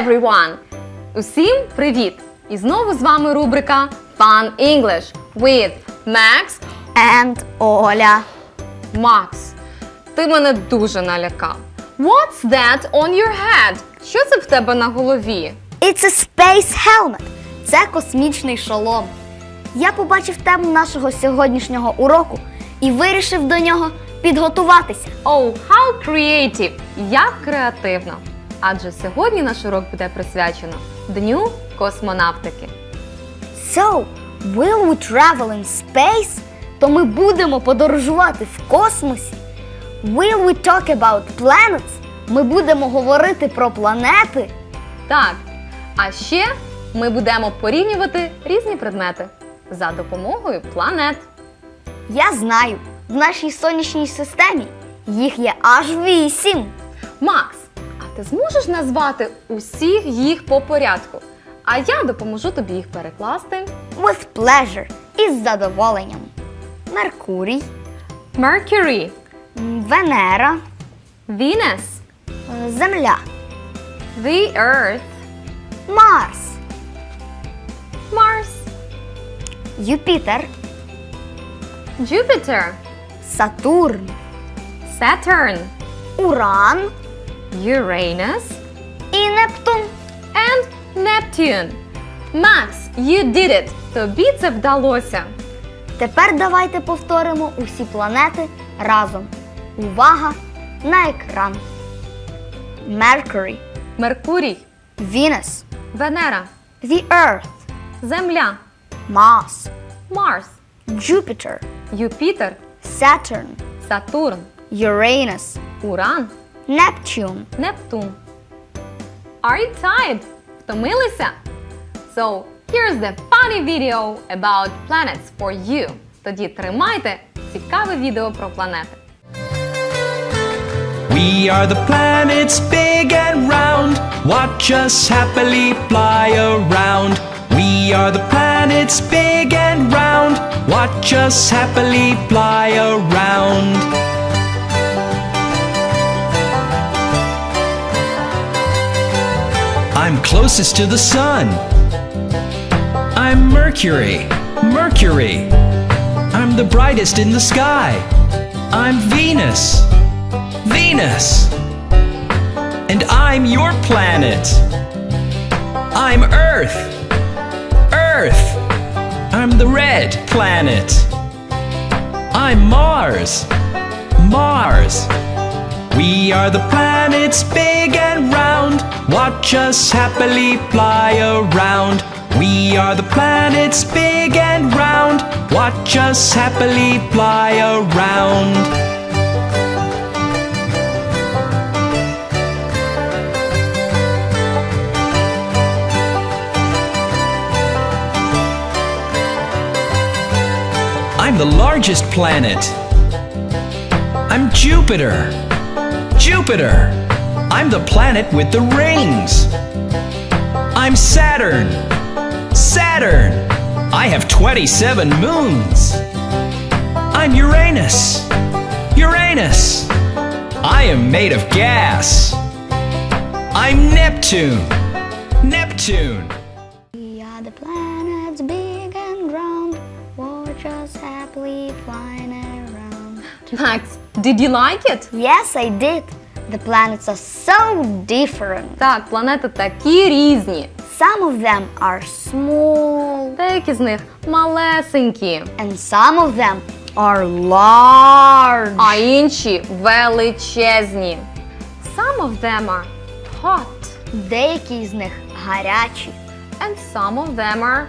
everyone! Усім привіт! І знову з вами рубрика Fun English with Max. And Оля. Макс, ти мене дуже налякав. What's that on your head? Що це в тебе на голові? It's a space helmet. Це космічний шолом. Я побачив тему нашого сьогоднішнього уроку і вирішив до нього підготуватися. Oh, how creative! Як креативно! Адже сьогодні наш урок буде присвячено Дню космонавтики. So, will we travel in space? То ми будемо подорожувати в космосі. Will we talk about planets? Ми будемо говорити про планети. Так, а ще ми будемо порівнювати різні предмети за допомогою планет. Я знаю, в нашій сонячній системі їх є аж вісім. Макс, ти зможеш назвати усіх їх по порядку? А я допоможу тобі їх перекласти. With pleasure із задоволенням. Меркурій, Mercury, Венера, Venus, Земля, the Earth, Марс, Mars, Юпітер, Jupiter, Сатурн, Saturn, Уран Uranus, і Нептун. and Neptune. Макс, you did it! Тобі це вдалося. Тепер давайте повторимо усі планети разом. Увага на екран. Mercury, Меркурій, Venus, Венера, the Earth, Земля, Mars, Марс, Jupiter, Юпітер, Saturn, Сатурн, Uranus, Уран, Neptune. Нептун. Are you tired? Втомилися? So, here's the funny video about planets for you. Тоді тримайте цікаве відео про планети. We are the planets big and round. Watch us happily fly around. We are the planets big and round. Watch us happily fly around. I'm closest to the sun. I'm Mercury. Mercury. I'm the brightest in the sky. I'm Venus. Venus. And I'm your planet. I'm Earth. Earth. I'm the red planet. I'm Mars. Mars. We are the planets big and round. Watch us happily fly around. We are the planets big and round. Watch us happily fly around. I'm the largest planet. I'm Jupiter. Jupiter. I'm the planet with the rings. I'm Saturn. Saturn. I have 27 moons. I'm Uranus. Uranus. I am made of gas. I'm Neptune. Neptune. We are the planets big and round. Watch us happily flying around. Max, did you like it? Yes, I did. The planets are so different. Так, планети такі різні. Some of them are small Деякі з них малесенькі, and some of them are large. а інші величезні. Some of them are hot Деякі з них гарячі, and some of them are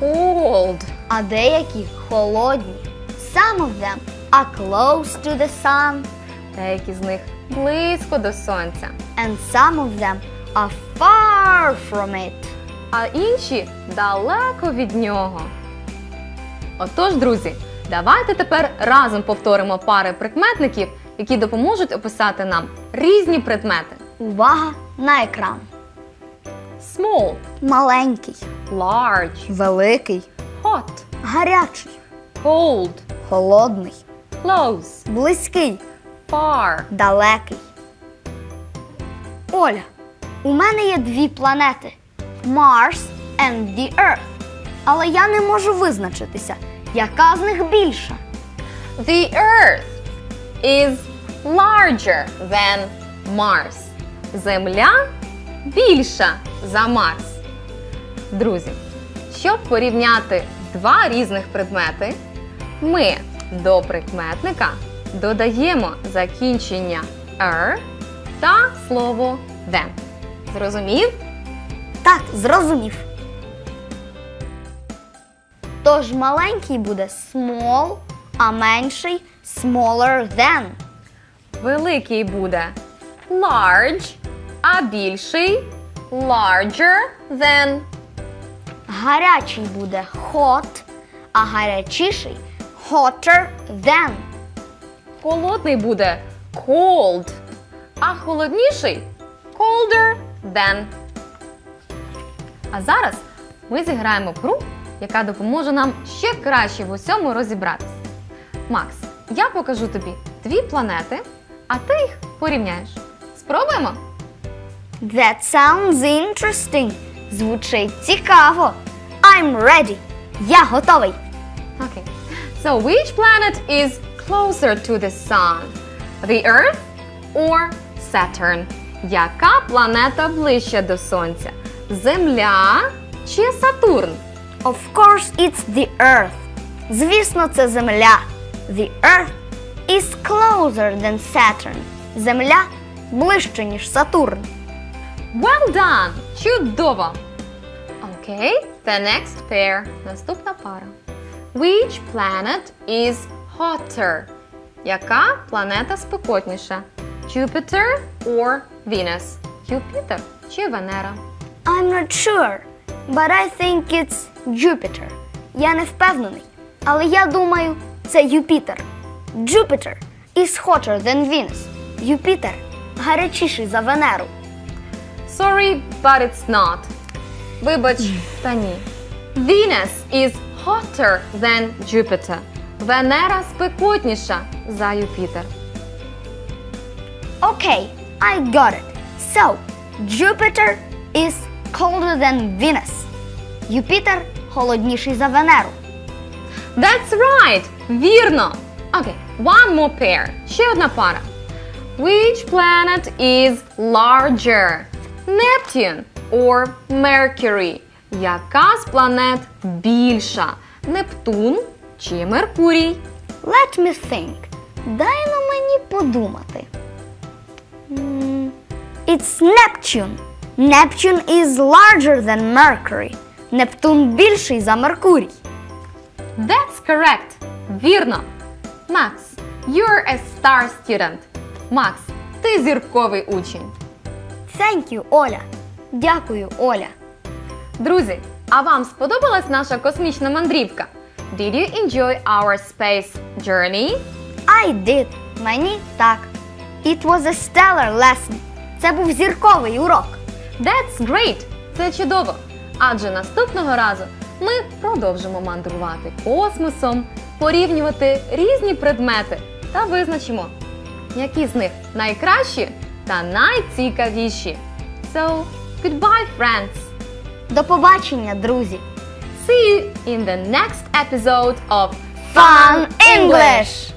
cold. а деякі холодні. Some of them are close to the sun Деякі з них близько до сонця, and some of them are far from it. а інші далеко від нього. Отож, друзі, давайте тепер разом повторимо пари прикметників, які допоможуть описати нам різні предмети. Увага на екран. Small, Маленький, large, великий, hot, гарячий, cold, холодний, close, близький, far. далекий. Оля, У мене є дві планети Mars and the Earth. Але я не можу визначитися, яка з них більша. The Earth is larger than Mars. Земля більша за Марс. Друзі, щоб порівняти два різних предмети, ми до прикметника додаємо закінчення er та слово than. Зрозумів? Так, зрозумів. Тож маленький буде small, а менший smaller than. Великий буде large, а більший larger than. Гарячий буде hot, а гарячіший hotter than. Холодний буде cold, а холодніший colder than. А зараз ми зіграємо в гру, яка допоможе нам ще краще в усьому розібратися. Макс, я покажу тобі дві планети, а ти їх порівняєш. Спробуємо? That sounds interesting. Звучить цікаво. I'm ready. Я готовий. Okay. So which planet is closer to the sun? The Earth or Saturn? Яка планета ближче до Сонця? Земля чи Сатурн? Of course, it's the Earth. Звісно, це Земля. The Earth is closer than Saturn. Земля ближче, ніж Сатурн. Well done! Чудово! Okay, the next pair. Наступна пара. Which planet is hotter? Яка планета спекотніша? Jupiter or Venus? Юпітер чи Венера? I'm not sure, but I think it's Jupiter. Я не впевнений, але я думаю, це Юпітер. Jupiter is hotter than Venus. Юпітер гарячіший за Венеру. Sorry, but it's not. Вибач, та ні. Venus is hotter than Jupiter. Венера спекотніша за Юпітер. Okay, I got it. So, Jupiter is colder than Venus. Юпітер холодніший за Венеру. That's right! Вірно! Окей, okay, one more pair. Ще одна пара. Which planet is larger? Neptune or Mercury? Яка з планет більша? Нептун чи Меркурій? Let me think. Дай на мені подумати. It's Neptune. Neptune is larger than Mercury. Нептун більший за Меркурій. That's correct. Вірно. Макс, you're a star student. Макс, ти зірковий учень. Thank you, Оля. Дякую, Оля. Друзі, а вам сподобалась наша космічна мандрівка? Did you enjoy our space journey? I did. Мені так. It was a stellar lesson. Це був зірковий урок. That's great! Це чудово! Адже наступного разу ми продовжимо мандрувати космосом, порівнювати різні предмети та визначимо, які з них найкращі та найцікавіші. So, goodbye, friends! До побачення, друзі. See you in the next episode of Fun English!